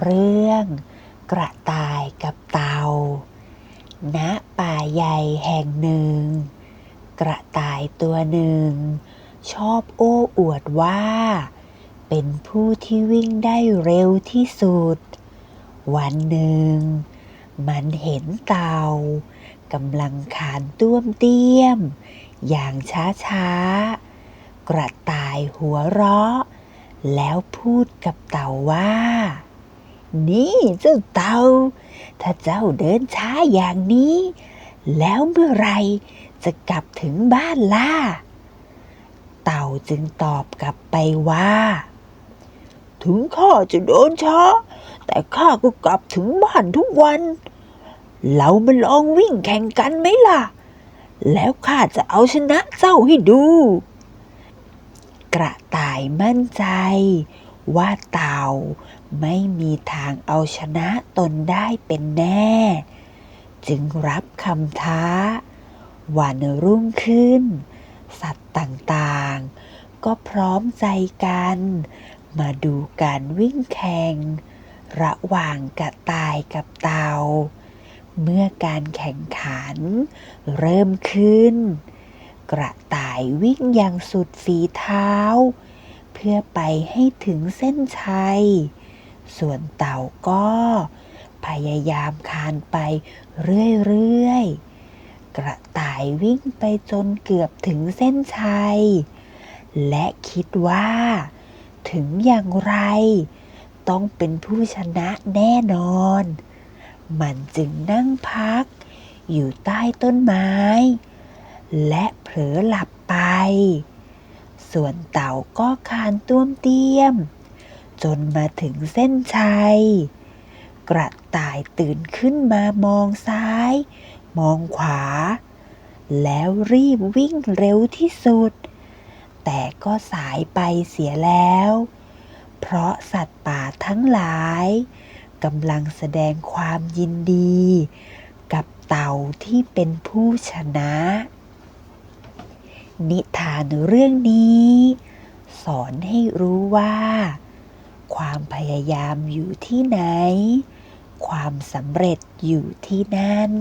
เรื่องกระต่ายกับเตาณป่าใหญ่แห่งหนึ่ง กระต่ายตัวหนึ่ง ชอบโอ้อวดว่า เป็นผู้ที่วิ่งได้เร็วที่สุด วันหนึ่ง มันเห็นเตากำลังขานต้วมเตี้ยม อย่างช้าๆ กระต่ายหัวเราะ แล้วพูดกับเต่าว่า นี่เจ้าเต่า ถ้าเจ้าเดินช้าอย่างนี้ แล้วเมื่อไรจะกลับถึงบ้านล่ะ เต่าจึงตอบกลับไปว่า ถึงข้าจะเดินช้า แต่ข้าก็กลับถึงบ้านทุกวัน เรามาลองวิ่งแข่งกันไหมล่ะ แล้วข้าจะเอาชนะเจ้าให้ดู กระต่ายมั่นใจ ว่าเต่าไม่มีทางเอาชนะตนได้เป็นแน่ จึงรับคำท้า วันรุ่งขึ้น สัตว์ต่างๆ ก็พร้อมใจกัน มาดูการวิ่งแข่ง ระหว่างกระต่ายกับเต่า เมื่อการแข่งขัน เริ่มขึ้น กระต่ายวิ่งอย่างสุดฝีเท้า เพื่อไปให้ถึงเส้นชัย ส่วนเต่าก็ พยายามคานไปเรื่อยๆ กระต่ายวิ่งไปจนเกือบถึงเส้นชัย และคิดว่า ถึงอย่างไร ต้องเป็นผู้ชนะแน่นอน มันจึงนั่งพัก อยู่ใต้ต้นไม้ และเผลอหลับไป ส่วนเต่าก็คานต้วมเตี้ยม จนมาถึงเส้นชัย กระต่ายตื่นขึ้นมามองซ้าย มองขวา แล้วรีบวิ่งเร็วที่สุด แต่ก็สายไปเสียแล้ว เพราะสัตว์ป่าทั้งหลายกำลังแสดงความยินดี กับเต่าที่เป็นผู้ชนะ นิทานเรื่องนี้ สอนให้รู้ว่า ความพยายามอยู่ที่ไหน ความสำเร็จอยู่ที่นั่น